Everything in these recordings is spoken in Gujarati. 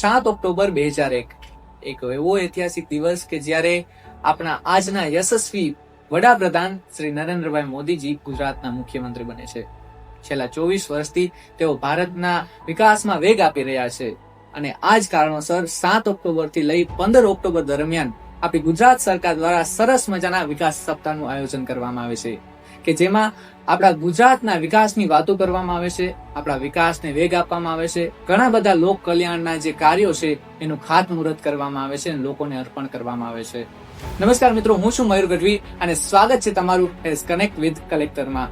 સાત ઓક્ટોબર બે હજાર એક એક એવો ઐતિહાસિક દિવસ કે જ્યારે આપણા આજના યશસ્વી વડાપ્રધાન શ્રી નરેન્દ્રભાઈ મોદીજી ગુજરાતના મુખ્યમંત્રી બને છે. છેલ્લા ચોવીસ વર્ષથી તેઓ ભારતના વિકાસમાં વેગ આપી રહ્યા છે અને આ જ કારણોસર સાત ઓક્ટોબરથી લઈ પંદર ઓક્ટોબર દરમિયાન આપણી ગુજરાત સરકાર દ્વારા સરસ મજાના વિકાસ સપ્તાહનું આયોજન કરવામાં આવે છે. કે જેમાં આપણા ગુજરાતના વિકાસની વાતો કરવામાં આવે છે, આપણા વિકાસને વેગ આપવામાં આવે છે, ઘણા બધા લોક કલ્યાણના જે કાર્યો છે, એનું ખાતમુહૂર્ત કરવામાં આવે છે લોકોને અર્પણ કરવામાં આવે છે. નમસ્કાર મિત્રો, હું છું મયુર ગઢવી અને સ્વાગત છે તમારું એસ કનેક્ટ વિથ કલેક્ટરમાં.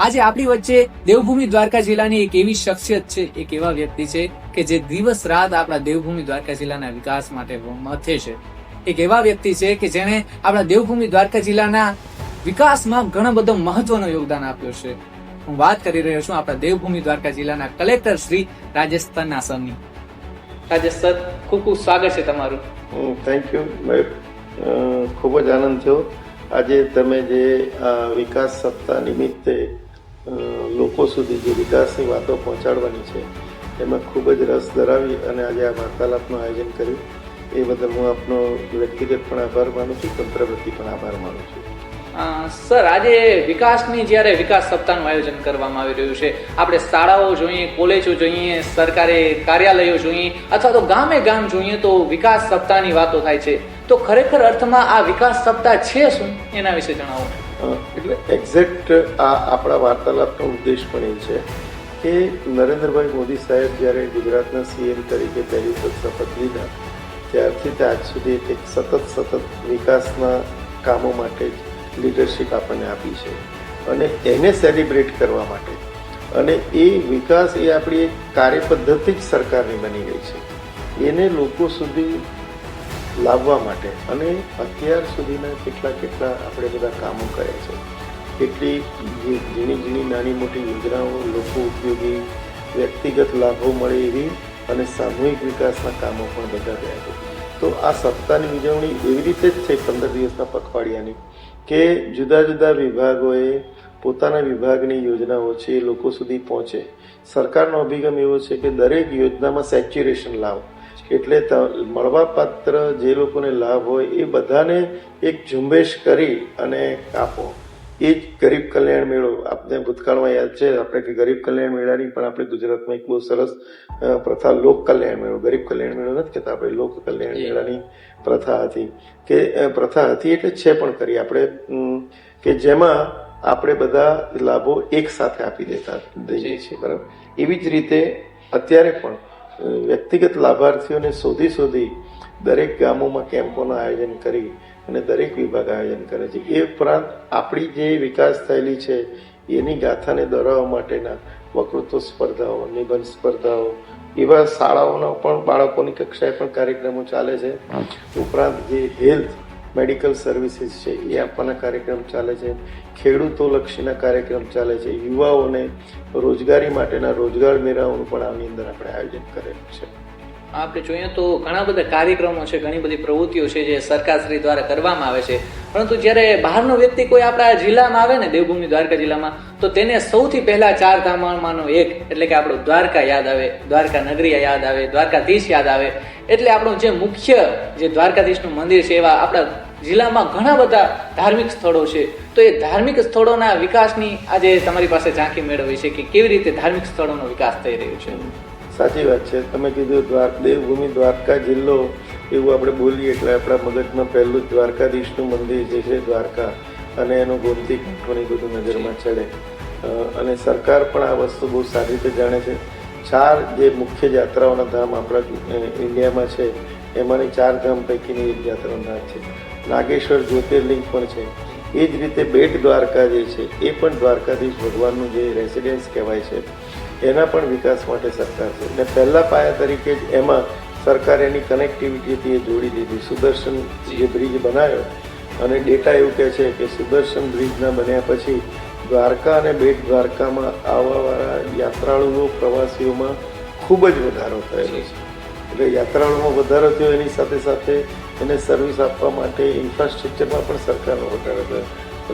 આજે આપણી વચ્ચે દેવભૂમિ દ્વારકા જિલ્લાની એક એવી શખ્સિયત છે, એક એવા વ્યક્તિ છે કે જે દિવસ રાત આપણા દેવભૂમિ દ્વારકા જિલ્લાના વિકાસ માટે મથે છે. એક એવા વ્યક્તિ છે કે જેણે આપણા દેવભૂમિ દ્વારકા જિલ્લાના વિકાસમાં ઘણો બધો મહત્વનો યોગદાન આપ્યો છે. હું વાત કરી રહ્યો છું આપણા દેવભૂમિ દ્વારકા જિલ્લાના કલેક્ટર શ્રી રાજેશ તન્નાસરની રાજેશ સર ખૂબ ખૂબ સ્વાગત છે તમારું. થેન્ક યુ ખૂબ જ આનંદ થયો. આજે તમે જે આ વિકાસ સપ્તાહ નિમિત્તે લોકો સુધી જે વિકાસની વાતો પહોંચાડવાની છે, એમાં ખૂબ જ રસ ધરાવી અને આજે આ વાર્તાલાપનું આયોજન કર્યું. એ બદલ હું આપનો વ્યક્તિગત પણ આભાર માનું છું તંત્ર પ્રતિ પણ આભાર માનું છું. સર, આજે વિકાસની જ્યારે વિકાસ સપ્તાહનું આયોજન કરવામાં આવી રહ્યું છે, આપણે શાળાઓ જોઈએ, કોલેજો જોઈએ, સરકારે કાર્યાલયો જોઈએ, અથવા તો ગામે ગામ જોઈએ તો વિકાસ સપ્તાહની વાતો થાય છે. તો ખરેખર અર્થમાં આ વિકાસ સપ્તાહ છે શું? એના વિશે જણાવો. એટલે એક્ઝેક્ટ આ આપણા વાર્તાલાપનો ઉદ્દેશ પણ એ છે કે નરેન્દ્રભાઈ મોદી સાહેબ જ્યારે ગુજરાતના સીએમ તરીકે પહેલી વખત શપથ લીધા, ત્યારથી આજ સુધી એક સતત સતત વિકાસના કામો માટે લીડરશિપ આપણને આપી છે. અને એને સેલિબ્રેટ કરવા માટે. અને એ વિકાસ એ આપણી કાર્યપદ્ધતિ જ સરકારની બની ગઈ છે. એને લોકો સુધી લાવવા માટે. અને અત્યાર સુધીના કેટલા કેટલા આપણે બધા કામો કર્યા છે. કેટલી ઝીણી ઝીણી નાની મોટી યોજનાઓ લોકો ઉપયોગી, વ્યક્તિગત લાભો મળે એવી અને સામૂહિક વિકાસના કામો પણ બધા થયા છે. તો આ સપ્તાહની ઉજવણી એવી રીતે જ થઈ પંદર દિવસના પખવાડિયાની. કે જુદા જુદા વિભાગોએ પોતાના વિભાગની યોજનાઓ છે, એ લોકો સુધી પહોંચે. સરકારનો અભિગમ એવો છે કે દરેક યોજનામાં સેચ્યુરેશન લાવો. એટલે મળવાપાત્ર જે લોકોને લાભ હોય, એ બધાને એક ઝુંબેશ કરી અને આપો. એ જ ગરીબ કલ્યાણ મેળો આપને ભૂતકાળમાં યાદ છે. આપણે કે ગરીબ કલ્યાણ મેળાની પણ આપણે ગુજરાતમાં એક બહુ સરસ પ્રથા લોક કલ્યાણ મેળો ગરીબ કલ્યાણ મેળો નથી કહેતા આપણે લોક કલ્યાણ મેળાની પ્રથા હતી. કે પ્રથા હતી એટલે છે પણ કરી. આપણે કે જેમાં આપણે બધા લાભો એક સાથે આપી દેતા દઈએ છીએ બરાબર? એવી જ રીતે અત્યારે પણ વ્યક્તિગત લાભાર્થીઓને શોધી શોધી દરેક ગામોમાં કેમ્પોનું આયોજન કરી અને દરેક વિભાગ આયોજન કરે છે. એ ઉપરાંત આપણી જે વિકાસ થયેલી છે એની ગાથાને દોરાવવા માટેના વકૃત્વ સ્પર્ધાઓ નિબંધ સ્પર્ધાઓ એવા શાળાઓના પણ બાળકોની કક્ષાએ પણ કાર્યક્રમો ચાલે છે. ઉપરાંત જે હેલ્થ મેડિકલ સર્વિસીસ છે એ આપવાના કાર્યક્રમ ચાલે છે. ખેડૂતો લક્ષીના કાર્યક્રમ ચાલે છે. યુવાઓને રોજગારી માટેના રોજગાર મેળાઓનું પણ આની અંદર આપણે આયોજન કરેલું છે. આપણે જોઈએ તો ઘણા બધા કાર્યક્રમો છે, ઘણી બધી પ્રવૃત્તિઓ છે જે સરકારશ્રી દ્વારા કરવામાં આવે છે. પરંતુ જ્યારે બહારનો વ્યક્તિ કોઈ આપણા જિલ્લામાં આવે ને, દેવભૂમિ દ્વારકા જિલ્લામાં, તો તેને સૌથી પહેલા ચાર ધામમાંનો એક, એટલે કે આપણું દ્વારકા યાદ આવે, દ્વારકા નગરી યાદ આવે, દ્વારકાધીશ યાદ આવે, એટલે આપણું જે મુખ્ય જે દ્વારકાધીશનું મંદિર છે એવા આપણા જિલ્લામાં ઘણા બધા ધાર્મિક સ્થળો છે. તો એ ધાર્મિક સ્થળોના વિકાસની આજે તમારી પાસે ઝાંખી મેળવી છે કે કેવી રીતે ધાર્મિક સ્થળોનો વિકાસ થઈ રહ્યો છે? સાચી વાત છે. તમે કીધું દ્વાર, દેવભૂમિ દ્વારકા જિલ્લો એવું આપણે બોલીએ એટલે આપણા મગજમાં પહેલું દ્વારકાધીશનું મંદિર જે છે દ્વારકા અને એનું ગોમતી કંઠોની બધું નજરમાં ચડે. અને સરકાર પણ આ વસ્તુ બહુ સારી રીતે જાણે છે. ચાર જે મુખ્ય યાત્રાઓના ધામ આપણા ઇન્ડિયામાં છે, એમાંની ચાર ધામ પૈકીની એક યાત્રાનું ધામ છે. નાગેશ્વર જ્યોતિર્લિંગ પણ છે. એ જ રીતે બેટ દ્વારકા જે છે, એ પણ દ્વારકાધીશ ભગવાનનું જે રેસિડેન્સ કહેવાય છે. એના પણ વિકાસ માટે સરકાર છે. અને પહેલા પાયા તરીકે જ એમાં સરકાર એની કનેક્ટિવિટીથી એ જોડી દીધી. સુદર્શન જે બ્રિજ બનાવ્યો અને ડેટા એવું કહે છે કે સુદર્શન બ્રિજના બન્યા પછી દ્વારકા અને બેટ દ્વારકામાં આવવાવાળા યાત્રાળુઓ, પ્રવાસીઓમાં ખૂબ જ વધારો થયેલો છે. એટલે યાત્રાળુઓમાં વધારો થયો, એની સાથે સાથે એને સર્વિસ આપવા માટે ઇન્ફ્રાસ્ટ્રક્ચરમાં પણ સરકારનો વધારો થયો.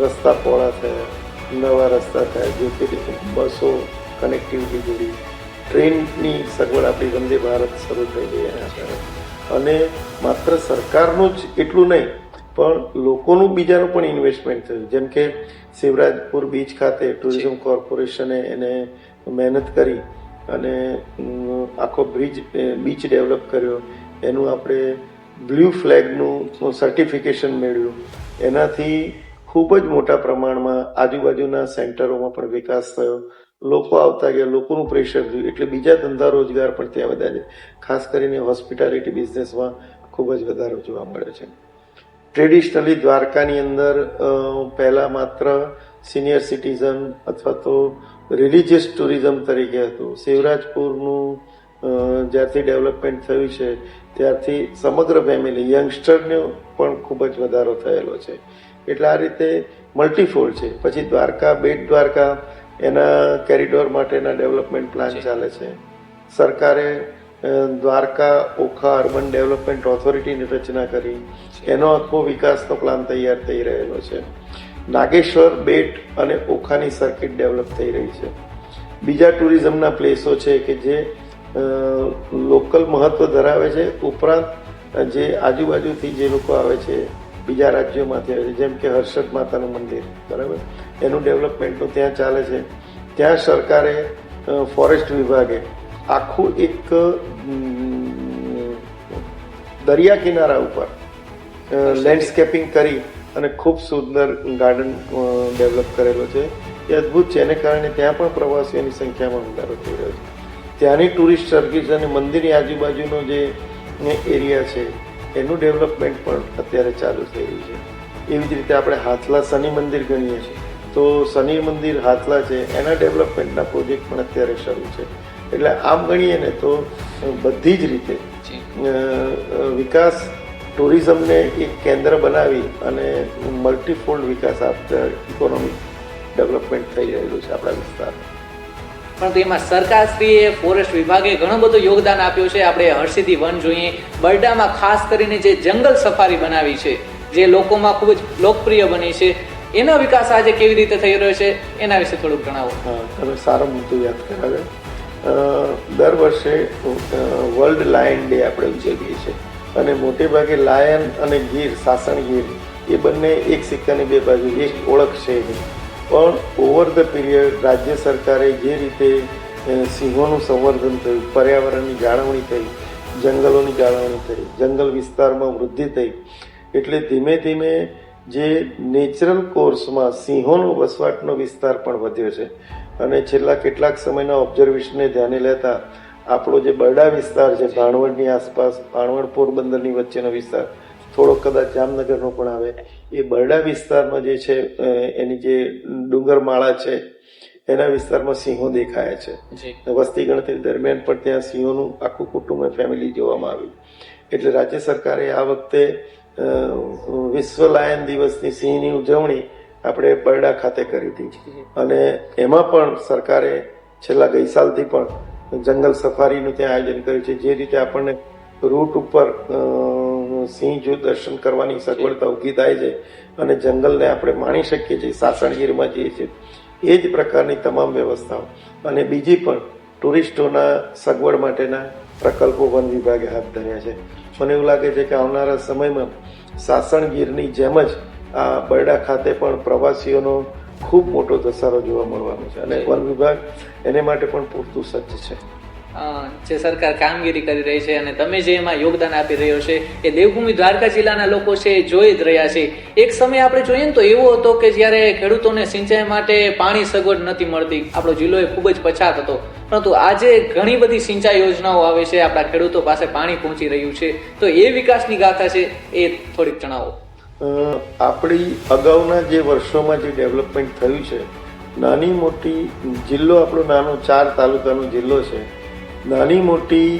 રસ્તા પહોળા થયા, નવા રસ્તા થયા જ્યોતિર્લિંગ બસો કનેક્ટિવિટી જોડી. ટ્રેનની સગવડ આપણી વંદે ભારત શરૂ થઈ ગઈ એના અને માત્ર સરકારનું જ એટલું નહીં પણ લોકોનું બીજાનું પણ ઇન્વેસ્ટમેન્ટ થયું. જેમ કે શિવરાજપુર બીચ ખાતે ટુરિઝમ કોર્પોરેશને એને મહેનત કરી અને આખો બ્રિજ બીચ ડેવલપ કર્યો. એનું આપણે બ્લુ ફ્લેગનું સર્ટિફિકેશન મેળવ્યું. એનાથી ખૂબ જ મોટા પ્રમાણમાં આજુબાજુના સેન્ટરોમાં પણ વિકાસ થયો. લોકો આવતા ગયા, લોકોનું પ્રેશર થયું. એટલે બીજા ધંધા રોજગાર પણ ત્યાં વધ્યા છે. ખાસ કરીને હોસ્પિટાલિટી બિઝનેસમાં ખૂબ જ વધારો જોવા મળે છે. ટ્રેડિશનલી દ્વારકાની અંદર પહેલાં માત્ર સિનિયર સિટીઝન અથવા તો રિલિજિયસ ટુરિઝમ તરીકે હતું. શિવરાજપુરનું જ્યારથી ડેવલપમેન્ટ થયું છે, ત્યારથી સમગ્ર ફેમિલી યંગસ્ટરનો પણ ખૂબ જ વધારો થયેલો છે. એટલે આ રીતે મલ્ટીફોલ્ડ છે. પછી દ્વારકા, બેટ દ્વારકા એના કેરિડોર માટેના ડેવલપમેન્ટ પ્લાન ચાલે છે. સરકારે દ્વારકા ઓખા અર્બન ડેવલપમેન્ટ ઓથોરિટીની રચના કરી. એનો આખો વિકાસનો પ્લાન તૈયાર થઈ રહેલો છે. નાગેશ્વર બેટ અને ઓખાની સર્કિટ ડેવલપ થઈ રહી છે. બીજા ટુરિઝમના પ્લેસો છે કે જે લોકલ મહત્વ ધરાવે છે. ઉપરાંત જે આજુબાજુથી જે લોકો આવે છે બીજા રાજ્યોમાંથી આવે છે જેમ કે હર્ષદ માતાનું મંદિર બરાબર? એનું ડેવલપમેન્ટનું ત્યાં ચાલે છે. ત્યાં સરકારે ફોરેસ્ટ વિભાગે આખું એક દરિયા કિનારા ઉપર લેન્ડસ્કેપિંગ કરી અને ખૂબ સુંદર ગાર્ડન ડેવલપ કરેલો છે. એ અદ્ભુત છે. એને કારણે ત્યાં પણ પ્રવાસીઓની સંખ્યામાં વધારો થઈ રહ્યો છે. ત્યાંની ટુરિસ્ટ સર્વિસ અને મંદિરની આજુબાજુનો જે એરિયા છે એનું ડેવલપમેન્ટ પણ અત્યારે ચાલુ થઈ રહ્યું છે. એવી જ રીતે આપણે હાથલા શનિ મંદિર ગણીએ છીએ. તો શનિ મંદિર હાથલા છે એના ડેવલપમેન્ટના પ્રોજેક્ટ પણ અત્યારે શરૂ છે. એટલે આમ ગણીએ ને તો બધી જ રીતે વિકાસ ટુરિઝમને એક કેન્દ્ર બનાવી અને મલ્ટીફોલ્ડ વિકાસ આપતા ઇકોનોમિક ડેવલપમેન્ટ થઈ રહેલું છે આપણા વિસ્તારમાં. પરંતુ એમાં સરકારશ્રીએ ફોરેસ્ટ વિભાગે ઘણું બધું યોગદાન આપ્યું છે. આપણે હરસિદ્ધિ વન જોઈએ. બરડામાં ખાસ કરીને જે જંગલ સફારી બનાવી છે જે લોકોમાં ખૂબ જ લોકપ્રિય બની છે. એનો વિકાસ આજે કેવી રીતે થઈ રહ્યો છે, એના વિશે થોડુંક જણાવો. તમે સારો મુદ્દો યાદ કરાવ્યો. દર વર્ષે વર્લ્ડ લાયન ડે આપણે ઉજવીએ છીએ. અને મોટે ભાગે લાયન અને ગીર, સાસણ ગીર, એ બંને એક સિક્કાની બે બાજુ, એક ઓળખ છે. પણ ઓવર ધ પીરિયડ રાજ્ય સરકારે જે રીતે સિંહોનું સંવર્ધન થયું, પર્યાવરણની જાળવણી થઈ, જંગલોની જાળવણી થઈ, જંગલ વિસ્તારમાં વૃદ્ધિ થઈ, એટલે ધીમે ધીમે જે નેચરલ કોર્સમાં સિંહોનો વસવાટનો વિસ્તાર પણ વધ્યો છે. અને છેલ્લા કેટલાક સમયના ઓબ્ઝર્વેશનને ધ્યાને લેતા આપણો જે બરડા વિસ્તાર છે ભાણવડની આસપાસ ભાણવડ પોરબંદરની વચ્ચેનો વિસ્તાર થોડો કદાચ જામનગરનો પણ આવે એ બરડા વિસ્તારમાં જે છે એની જે ડુંગરમાળા છે એના વિસ્તારમાં સિંહો દેખાયા છે. વસ્તી ગણતરી દરમિયાન પણ ત્યાં સિંહોનું આખું કુટુંબ ફેમિલી જોવામાં આવ્યું. એટલે રાજ્ય સરકારે આ વખતે વિશ્વ લાયન દિવસની સિંહની ઉજવણી આપણે બરડા ખાતે કરી હતી. અને એમાં પણ સરકારે છેલ્લા ગઈ સાલથી પણ જંગલ સફારીનું ત્યાં આયોજન કર્યું છે. જે રીતે આપણને રૂટ ઉપર સિંહ જો દર્શન કરવાની સગવડતા ઊભી થાય છે અને જંગલને આપણે માણી શકીએ છીએ, સાસણગીરમાં જઈએ છીએ. એ જ પ્રકારની તમામ વ્યવસ્થાઓ. અને બીજી પણ ટુરિસ્ટોના સગવડ માટેના પ્રકલ્પો વન વિભાગે હાથ ધર્યા છે. મને એવું લાગે છે કે આવનારા સમયમાં સાસણગીરની જેમ જ આ બરડા ખાતે પણ પ્રવાસીઓનો ખૂબ મોટો ધસારો જોવા મળવાનો છે અને વન વિભાગ એને માટે પણ પૂરતું સજ્જ છે. જે સરકાર કામગીરી કરી રહી છે અને તમે જે એમાં યોગદાન આપી રહ્યો છે, એ દેવભૂમિ દ્વારકા જિલ્લાના લોકો છે એ જોઈ જ રહ્યા છે. એક સમય આપણે જોઈએ ને તો એવો હતો કે જ્યારે ખેડૂતોને સિંચાઈ માટે પાણી સગવડ નથી મળતી. આપણો જિલ્લો એ ખૂબ જ પછાત હતો. પરંતુ આજે ઘણી બધી સિંચાઈ યોજનાઓ આવે છે, આપણા ખેડૂતો પાસે પાણી પહોંચી રહ્યું છે. તો એ વિકાસની ગાથા છે, એ થોડીક જણાવો. આપણી અગાઉના જે વર્ષોમાં જે ડેવલપમેન્ટ થયું છે, નાની મોટી જિલ્લો આપણો નાનો ચાર તાલુકાનો જિલ્લો છે નાની મોટી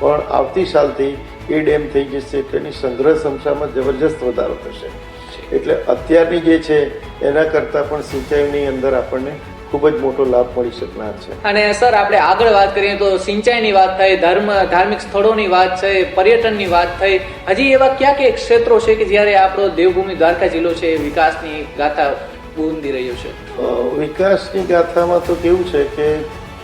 પણ આવતી સાલથી એ ડેમ થઈ જશે તેની સંગ્રહ ક્ષમતામાં જબરજસ્ત વધારો થશે. એટલે અત્યારની જે છે એના કરતાં પણ સિંચાઈની અંદર આપણને ખૂબ જ મોટો લાભ મળી શકનાર છે. અને સર આપણે આગળ વાત કરીએ તો સિંચાઈની વાત થઈ ધર્મ ધાર્મિક સ્થળોની વાત થઈ પર્યટનની વાત થઈ. હજી એવા ક્યાં ક્યાં ક્ષેત્રો છે કે જ્યારે આપણો દેવભૂમિ દ્વારકા જિલ્લો છે એ વિકાસની ગાથા ગુંદી રહ્યો છે? વિકાસની ગાથામાં તો કેવું છે કે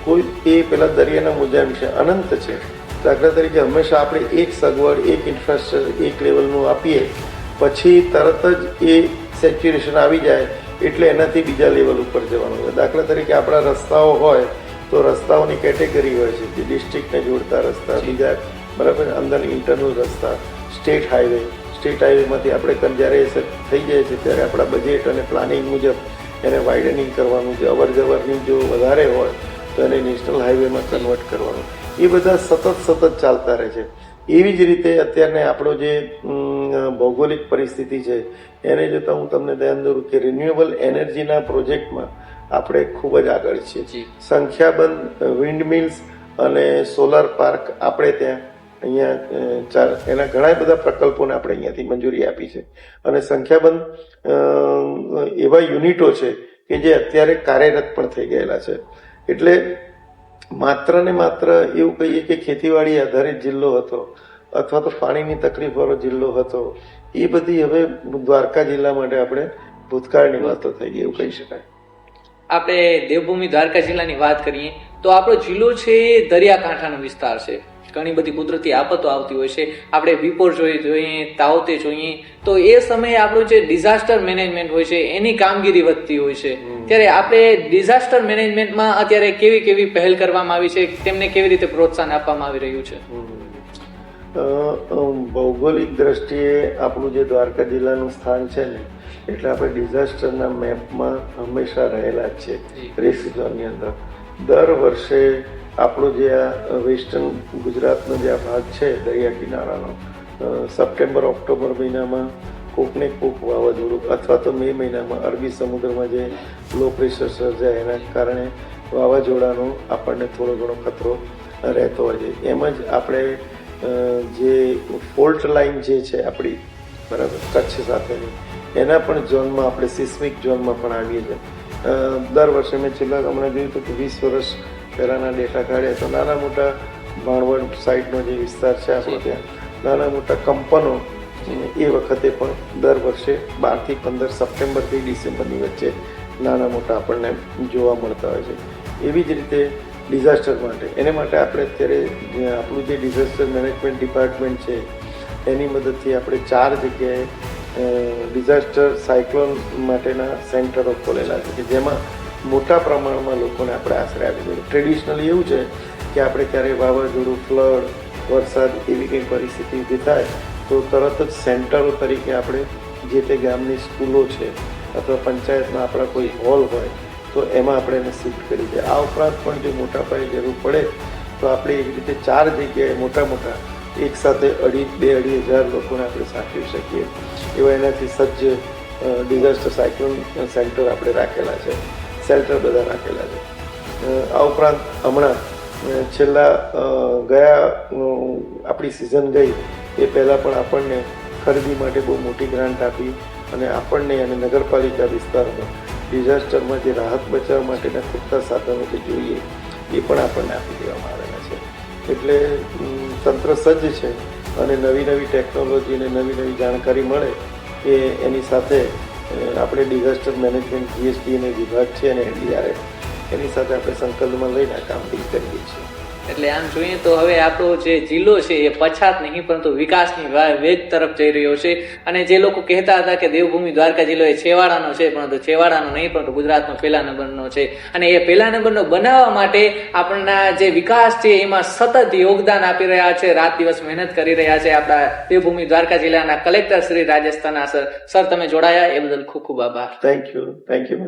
કોઈ એ પેલા દરિયાના મોજા વિશે અનંત છે. દાખલા તરીકે હંમેશા આપણે એક સગવડ એક ઇન્ફ્રાસ્ટ્રક્ચર એક લેવલનું આપીએ પછી તરત જ એ સેચ્યુરેશન આવી જાય એટલે એનાથી બીજા લેવલ ઉપર જવાનું હોય. દાખલા તરીકે આપણા રસ્તાઓ હોય તો રસ્તાઓની કેટેગરી હોય છે જે ડિસ્ટ્રિક્ટને જોડતા રસ્તા બીજા બરાબર અંદર ઇન્ટરનલ રસ્તા સ્ટેટ હાઈવે સ્ટેટ હાઈવેમાંથી આપણે જ્યારે એ થઈ જાય છે ત્યારે આપણા બજેટ અને પ્લાનિંગ મુજબ એને વાઇડનિંગ કરવાનું છે. અવર જવરની જો વધારે હોય તો એને નેશનલ હાઈવેમાં કન્વર્ટ કરવાનું. એ બધા સતત સતત ચાલતા રહે છે. એવી જ રીતે અત્યારને આપણો જે ભૌગોલિક પરિસ્થિતિ છે એને જોતાં હું તમને ધ્યાન દોરું કે રિન્યુએબલ એનર્જીના પ્રોજેક્ટમાં આપણે ખૂબ જ આગળ છીએ. સંખ્યાબંધ વિન્ડમિલ્સ અને સોલાર પાર્ક આપણે ત્યાં અહીંયા ચાર એના ઘણા બધા પ્રકલ્પોને આપણે અહીંયાથી મંજૂરી આપી છે. અને સંખ્યાબંધ એવા યુનિટો છે કે જે અત્યારે કાર્યરત પણ થઈ ગયેલા છે. એટલે માત્ર ને માત્ર એવું કહીએ કે ખેતીવાડી આધારિત જિલ્લો હતો, અથવા તો પાણીની તકલીફવાળો જિલ્લો હતો, એ બધી હવે દ્વારકા જિલ્લા માટે આપણે ભૂતકાળની વાતો થઈ ગઈ, એવું કહી શકાય. આપણે દેવભૂમિ દ્વારકા જિલ્લાની વાત કરીએ, તો આપણો જિલ્લો છે દરિયાકાંઠાનો વિસ્તાર છે. ઘણી બધી કુદરતી આફતો આવતી હોય છે. આપણે વિપોર જોઈએ જોઈએ તાવતે જોઈએ. તો એ સમયે આપણું જે ડિઝાસ્ટર મેનેજમેન્ટ હોય છે એની કામગીરી વધતી હોય છે. ત્યારે આપણે ડિઝાસ્ટર મેનેજમેન્ટમાં અત્યારે કેવી કેવી પહેલ કરવામાં આવી છે તેમને કેવી રીતે પ્રોત્સાહન આપવામાં આવી રહ્યું છે? ભૌગોલિક દ્રષ્ટિએ આપણું જે દ્વારકા જિલ્લાનું સ્થાન છે ને એટલે આપણે ડિઝાસ્ટરના મેપમાં હંમેશા રહેલા જ છે રિસ્ક ઝોનની અંદર. દર વર્ષે આપણો જે આ વેસ્ટર્ન ગુજરાતનો જે આ ભાગ છે, દરિયા કિનારાનો સપ્ટેમ્બર, ઓક્ટોબર મહિનામાં કોકને કોક વાવાઝોડું અથવા તો મે મહિનામાં અરબી સમુદ્રમાં જે લો પ્રેશર સર્જાય એના કારણે વાવાઝોડાનો આપણને થોડો ઘણો ખતરો રહેતો હોય છે. એમ જ આપણે જે ફોલ્ટ લાઈન જે છે આપણી, બરાબર, કચ્છ સાથેની, એના પણ ઝોનમાં આપણે સિસ્મિક ઝોનમાં પણ આવીએ છીએ. દર વર્ષે મેં છેલ્લા હમણાં જોયું હતું કે વીસ વર્ષ પહેલાંના ડેટા કાઢ્યા તો નાના મોટા ભાણવડ સાઈડનો જે વિસ્તાર છે આપણો ત્યાં નાના મોટા કંપનો એ વખતે પણ દર વર્ષે બારથી પંદર સપ્ટેમ્બરથી ડિસેમ્બરની વચ્ચે નાના મોટા આપણને જોવા મળતા હોય છે. એવી જ રીતે ડિઝાસ્ટર માટે. એને માટે આપણે અત્યારે આપણું જે ડિઝાસ્ટર મેનેજમેન્ટ ડિપાર્ટમેન્ટ છે એની મદદથી આપણે ચાર જગ્યાએ ડિઝાસ્ટર સાયક્લોન માટેના સેન્ટરો ખોલેલા છે કે જેમાં મોટા પ્રમાણમાં લોકોને આપણે આશરે આપી દઈએ. ટ્રેડિશનલી એવું છે કે આપણે ક્યારેય વાવાઝોડું ફ્લડ વરસાદ એવી કંઈ પરિસ્થિતિ ઊભી થાય, તો તરત જ સેન્ટરો તરીકે આપણે જે તે ગામની સ્કૂલો છે અથવા પંચાયતમાં આપણા કોઈ હોલ હોય, તો એમાં આપણે એને શિફ્ટ કરી દઈએ. આ ઉપરાંત પણ જો મોટા પાયે જરૂર પડે, તો આપણે એવી રીતે ચાર જગ્યાએ મોટા મોટા, એક સાથે અઢી, બે અઢી હજાર લોકોને આપણે સાચવી શકીએ. એવા એનાથી સજ્જ ડિઝાસ્ટર સાયક્લોન સેન્ટર આપણે રાખેલા છે. શેલ્ટર બધા રાખેલા છે. આ ઉપરાંત હમણાં છેલ્લા ગયા આપણી સિઝન ગઈ, એ પહેલાં પણ આપણને ખરીદી માટે બહુ મોટી ગ્રાન્ટ આપી અને આપણને અને નગરપાલિકા વિસ્તારમાં ડિઝાસ્ટરમાં જે રાહત બચાવ માટેના પૂરતા સાધનો જે જોઈએ, એ પણ આપણને આપી દેવામાં આવેલા છે. એટલે તંત્ર સજ્જ છે અને નવી નવી ટેકનોલોજી અને નવી નવી જાણકારી મળે, એ એની સાથે આપણે ડિઝાસ્ટર મેનેજમેન્ટ જીએસટી અને વિભાગ છે અને એનડીઆરએફ એની સાથે આપણે સંકલનમાં લઈને કામગીરી કરીએ છીએ. એટલે આમ જોઈએ તો હવે આપણો જે જિલ્લો છે એ પછાત નહીં, પરંતુ વિકાસની વેગ તરફ જઈ રહ્યો છે. અને જે લોકો કહેતા હતા કે દેવભૂમિ દ્વારકા જિલ્લો એ છેવાડાનો છે, પરંતુ છેવાડાનો નહીં, પરંતુ ગુજરાતનો પહેલા નંબરનો છે. અને એ પહેલા નંબરનો બનાવવા માટે આપણના જે વિકાસ છે, એમાં સતત યોગદાન આપી રહ્યા છે, રાત દિવસ મહેનત કરી રહ્યા છે આપણા દેવભૂમિ દ્વારકા જિલ્લાના collector Shri Rajasthan sir. Sir, તમે જોડાયા, એ બદલ ખૂબ ખૂબ આભાર. Thank you thank you